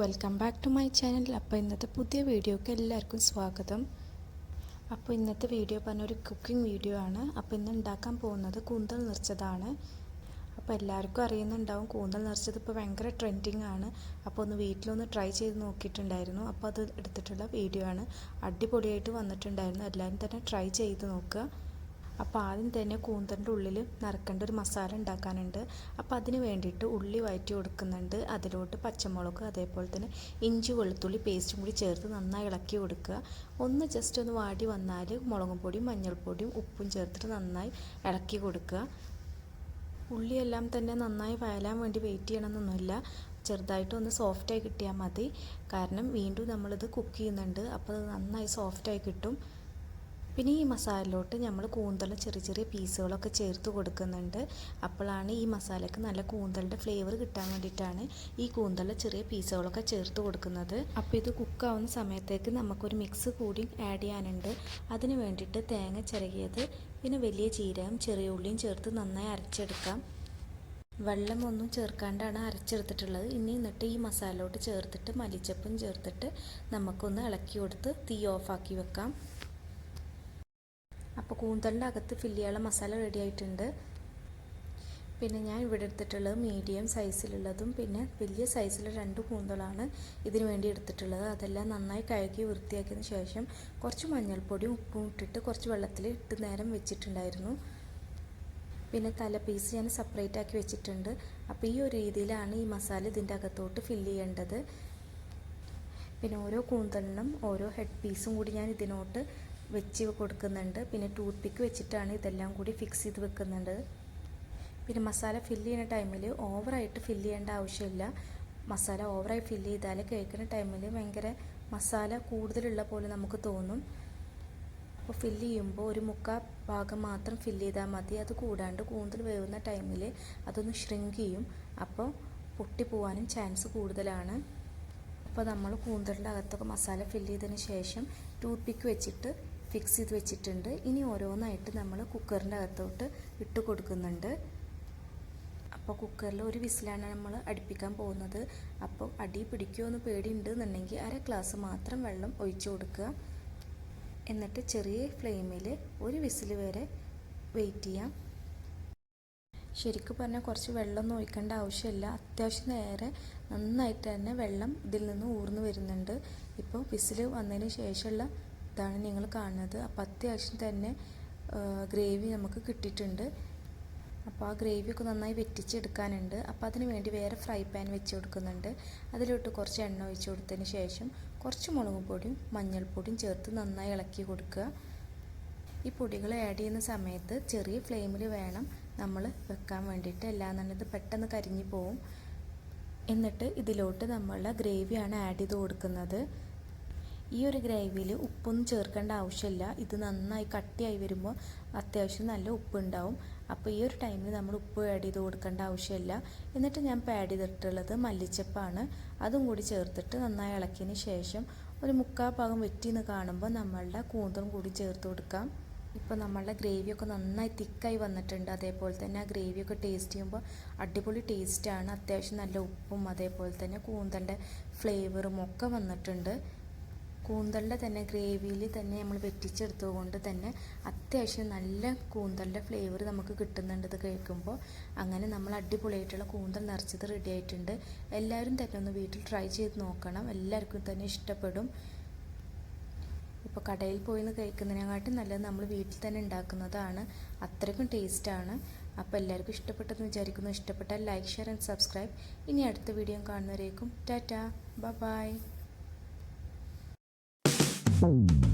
Welcome back to my channel അപ്പോൾ ഇന്നത്തെ പുതിയ വീഡിയോക്ക് എല്ലാവർക്കും സ്വാഗതം. അപ്പോൾ ഇന്നത്തെ വീഡിയോ പറഞ്ഞ ഒരു കുക്കിംഗ് വീഡിയോ ആണ്. അപ്പോൾ ഇന്ന് ഉണ്ടാക്കാൻ പോകുന്നത് കൂന്തൽ നിറച്ചതാണ്. അപ്പോൾ എല്ലാവർക്കും അറിയുന്നുണ്ടാവും കൂന്തൽ നിറച്ചത് ഇപ്പോൾ ഭയങ്കര ട്രെൻഡിങ് ആണ്. അപ്പോൾ ഒന്ന് വീട്ടിലൊന്ന് ട്രൈ ചെയ്ത് നോക്കിയിട്ടുണ്ടായിരുന്നു. അപ്പോൾ അത് എടുത്തിട്ടുള്ള വീഡിയോ ആണ്. അടിപൊളിയായിട്ട് വന്നിട്ടുണ്ടായിരുന്നു. എല്ലാവരും തന്നെ ട്രൈ ചെയ്ത് നോക്കുക. അപ്പോൾ ആദ്യം തന്നെ കൂന്തലിന്റെ ഉള്ളിൽ നിറക്കേണ്ട ഒരു മസാല ഉണ്ടാക്കാനുണ്ട്. അപ്പോൾ അതിന് വേണ്ടിയിട്ട് ഉള്ളി വഴറ്റി കൊടുക്കുന്നുണ്ട്. അതിലോട്ട് പച്ചമുളക് അതേപോലെ തന്നെ ഇഞ്ചി വെളുത്തുള്ളി പേസ്റ്റും കൂടി ചേർത്ത് നന്നായി ഇളക്കി കൊടുക്കുക. ഒന്ന് ജസ്റ്റ് ഒന്ന് വാടി വന്നാൽ മുളകും പൊടിയും മഞ്ഞൾപ്പൊടിയും ഉപ്പും ചേർത്തിട്ട് നന്നായി ഇളക്കി കൊടുക്കുക. ഉള്ളിയെല്ലാം തന്നെ നന്നായി വയലാൻ വേണ്ടി വെയിറ്റ് ചെയ്യണമെന്നൊന്നുമില്ല. ചെറുതായിട്ട് ഒന്ന് സോഫ്റ്റായി കിട്ടിയാൽ മതി. കാരണം വീണ്ടും നമ്മളിത് കുക്ക് ചെയ്യുന്നുണ്ട്. അപ്പോൾ അത് നന്നായി സോഫ്റ്റായി കിട്ടും. പിന്നെ ഈ മസാലയിലോട്ട് നമ്മൾ കൂന്തൽ ചെറിയ ചെറിയ പീസുകളൊക്കെ ചേർത്ത് കൊടുക്കുന്നുണ്ട്. അപ്പോഴാണ് ഈ മസാലയ്ക്ക് നല്ല കൂന്തലിന്റെ ഫ്ലേവർ കിട്ടാൻ വേണ്ടിയിട്ടാണ് ഈ കൂന്തലിൽ ചെറിയ പീസുകളൊക്കെ ചേർത്ത് കൊടുക്കുന്നത്. അപ്പോൾ ഇത് കുക്കാവുന്ന സമയത്തേക്ക് നമുക്കൊരു മിക്സ് കൂടി ആഡ് ചെയ്യാനുണ്ട്. അതിന് വേണ്ടിയിട്ട് തേങ്ങ ചിരകിയത് പിന്നെ വലിയ ജീരകം ചെറിയ ഉള്ളിയും ചേർത്ത് നന്നായി അരച്ചെടുക്കാം. വെള്ളം ഒന്നും ചേർക്കാണ്ടാണ് അരച്ചെടുത്തിട്ടുള്ളത്. ഇനി എന്നിട്ട് ഈ മസാലയോട്ട് ചേർത്തിട്ട് മല്ലിച്ചപ്പും ചേർത്തിട്ട് നമുക്കൊന്ന് ഇളക്കി കൊടുത്ത് തീ ഓഫാക്കി വെക്കാം. അപ്പോൾ കൂന്തലിന്റെ അകത്ത് ഫില്ല് ചെയ്യാനുള്ള മസാല റെഡി ആയിട്ടുണ്ട്. പിന്നെ ഞാൻ ഇവിടെ എടുത്തിട്ടുള്ളത് മീഡിയം സൈസിലുള്ളതും പിന്നെ വലിയ സൈസിലുള്ള രണ്ട് കൂന്തളാണ് ഇതിന് വേണ്ടി എടുത്തിട്ടുള്ളത്. അതെല്ലാം നന്നായി കഴുകി വൃത്തിയാക്കിയതിന് ശേഷം കുറച്ച് മഞ്ഞൾപ്പൊടിയും ഉപ്പും ഇട്ടിട്ട് കുറച്ച് വെള്ളത്തിൽ ഇട്ട് നേരം വെച്ചിട്ടുണ്ടായിരുന്നു. പിന്നെ തല പീസ് ഞാൻ സെപ്പറേറ്റ് ആക്കി വെച്ചിട്ടുണ്ട്. അപ്പോൾ ഈ ഒരു രീതിയിലാണ് ഈ മസാല ഇതിന്റെ അകത്തോട്ട് ഫില്ല് ചെയ്യേണ്ടത്. പിന്നെ ഓരോ കൂന്തലിനും ഓരോ ഹെഡ് പീസും കൂടി ഞാൻ ഇതിനോട്ട് വെച്ച് കൊടുക്കുന്നുണ്ട്. പിന്നെ ടൂത്ത് പിക്ക് വെച്ചിട്ടാണ് ഇതെല്ലാം കൂടി ഫിക്സ് ചെയ്ത് വെക്കുന്നുണ്ട് പിന്നെ മസാല ഫില്ല് ചെയ്യുന്ന ടൈമിൽ ഓവറായിട്ട് ഫില്ല് ചെയ്യേണ്ട ആവശ്യമില്ല. മസാല ഓവറായി ഫില്ല് ചെയ്താൽ കഴിക്കുന്ന ടൈമിൽ ഭയങ്കര മസാല കൂടുതലുള്ള പോലെ നമുക്ക് തോന്നും. അപ്പോൾ ഫില്ല് ചെയ്യുമ്പോൾ ഒരു മുക്കാ ഭാഗം മാത്രം ഫില്ല് ചെയ്താൽ മതി. അത് കൂടാണ്ട് കൂന്തൽ വേവുന്ന ടൈമിൽ അതൊന്ന് ഷ്രിങ്ക് ചെയ്യും. അപ്പോൾ പൊട്ടിപ്പോവാനും ചാൻസ് കൂടുതലാണ്. അപ്പോൾ നമ്മൾ കൂന്തലിന്റെ അകത്തൊക്കെ മസാല ഫില്ല് ചെയ്തതിന് ശേഷം ടൂത്ത് പിക്ക് വെച്ചിട്ട് ഫിക്സ് ചെയ്ത് വെച്ചിട്ടുണ്ട്. ഇനി ഓരോന്നായിട്ട് നമ്മൾ കുക്കറിന്റെ അകത്തോട്ട് ഇട്ട് കൊടുക്കുന്നുണ്ട്. അപ്പോൾ കുക്കറിൽ ഒരു വിസിലാണ് നമ്മൾ അടുപ്പിക്കാൻ പോകുന്നത്. അപ്പോൾ അടി പിടിക്കുമോ എന്ന് പേടിയുണ്ടെന്നുണ്ടെങ്കിൽ അര ഗ്ലാസ് മാത്രം വെള്ളം ഒഴിച്ചു കൊടുക്കുക. എന്നിട്ട് ചെറിയ ഫ്ലെയിമിൽ ഒരു വിസിൽ വരെ വെയിറ്റ് ചെയ്യാം. ശരിക്കും പറഞ്ഞാൽ കുറച്ച് വെള്ളമൊന്നും ഒഴിക്കേണ്ട ആവശ്യമില്ല. അത്യാവശ്യം നേരെ നന്നായിട്ട് തന്നെ വെള്ളം ഇതിൽ നിന്ന് ഊർന്നു വരുന്നുണ്ട്. ഇപ്പോൾ വിസിൽ വന്നതിന് ശേഷമുള്ള ഇതാണ് നിങ്ങൾ കാണുന്നത്. അപ്പോൾ അത്യാവശ്യം തന്നെ ഗ്രേവി നമുക്ക് കിട്ടിയിട്ടുണ്ട്. അപ്പോൾ ആ ഗ്രേവിയൊക്കെ നന്നായി വെറ്റിച്ചെടുക്കാനുണ്ട്. അപ്പോൾ അതിന് വേണ്ടി വേറെ ഫ്രൈ പാൻ വെച്ച് കൊടുക്കുന്നുണ്ട്. അതിലോട്ട് കുറച്ച് എണ്ണ ഒഴിച്ച് കൊടുത്തതിന് ശേഷം കുറച്ച് മുളക് പൊടിയും മഞ്ഞൾപ്പൊടിയും ചേർത്ത് നന്നായി ഇളക്കി കൊടുക്കുക. ഈ പൊടികൾ ആഡ് ചെയ്യുന്ന സമയത്ത് ചെറിയ ഫ്ലെയിമിൽ വേണം നമ്മൾ വെക്കാൻ വേണ്ടിയിട്ട്. ഇത് പെട്ടെന്ന് കരിഞ്ഞു പോവും. എന്നിട്ട് ഇതിലോട്ട് നമ്മളുടെ ഗ്രേവിയാണ് ആഡ് ചെയ്ത് കൊടുക്കുന്നത്. ഈ ഒരു ഗ്രേവിയിൽ ഉപ്പൊന്നും ചേർക്കേണ്ട ആവശ്യമില്ല. ഇത് നന്നായി കട്ടിയായി വരുമ്പോൾ അത്യാവശ്യം നല്ല ഉപ്പുണ്ടാവും. അപ്പോൾ ഈ ഒരു ടൈമിൽ നമ്മൾ ഉപ്പ് ആഡ് ചെയ്ത് കൊടുക്കേണ്ട ആവശ്യമില്ല. എന്നിട്ട് ഞാൻ പാഡ് ചെയ്തിട്ടുള്ളത് മല്ലിച്ചപ്പാണ്. അതും കൂടി ചേർത്തിട്ട് നന്നായി ഇളക്കിയതിന് ശേഷം ഒരു മുക്കാൽ ഭാഗം വെറ്റിന്ന് കാണുമ്പോൾ നമ്മളുടെ കൂന്തലും കൂടി ചേർത്ത് കൊടുക്കാം. ഇപ്പോൾ നമ്മളുടെ ഗ്രേവിയൊക്കെ നന്നായി തിക്കായി വന്നിട്ടുണ്ട്. അതേപോലെ തന്നെ ആ ഗ്രേവിയൊക്കെ ടേസ്റ്റ് ചെയ്യുമ്പോൾ അടിപൊളി ടേസ്റ്റാണ് അത്യാവശ്യം നല്ല ഉപ്പും അതേപോലെ തന്നെ കൂന്തലിന്റെ ഫ്ലേവറും ഒക്കെ വന്നിട്ടുണ്ട്. കൂന്തലിന്റെ തന്നെ ഗ്രേവിയിൽ തന്നെ നമ്മൾ വെറ്റിച്ചെടുത്തത് കൊണ്ട് തന്നെ അത്യാവശ്യം നല്ല കൂന്തലിന്റെ ഫ്ലേവർ നമുക്ക് കിട്ടുന്നുണ്ട് ഇത് കേൾക്കുമ്പോൾ. അങ്ങനെ നമ്മൾ അടിപൊളിയായിട്ടുള്ള കൂന്തൽ നിറച്ചത് റെഡി ആയിട്ടുണ്ട്. എല്ലാവരും തന്നെ ഒന്ന് വീട്ടിൽ ട്രൈ ചെയ്ത് നോക്കണം. എല്ലാവർക്കും തന്നെ ഇഷ്ടപ്പെടും. ഇപ്പോൾ കടയിൽ പോയി നിന്ന് കഴിക്കുന്നതിനെക്കാട്ടും നല്ലത് നമ്മൾ വീട്ടിൽ തന്നെ ഉണ്ടാക്കുന്നതാണ്. അത്രയ്ക്കും ടേസ്റ്റാണ് അപ്പോൾ എല്ലാവർക്കും ഇഷ്ടപ്പെട്ടെന്ന് വിചാരിക്കുന്നു. ഇഷ്ടപ്പെട്ടാൽ ലൈക്ക് ഷെയർ ആൻഡ് സബ്സ്ക്രൈബ് ഇനി അടുത്ത വീഡിയോ കാണുന്നവരേക്കും. ടാറ്റ. Bye Boom.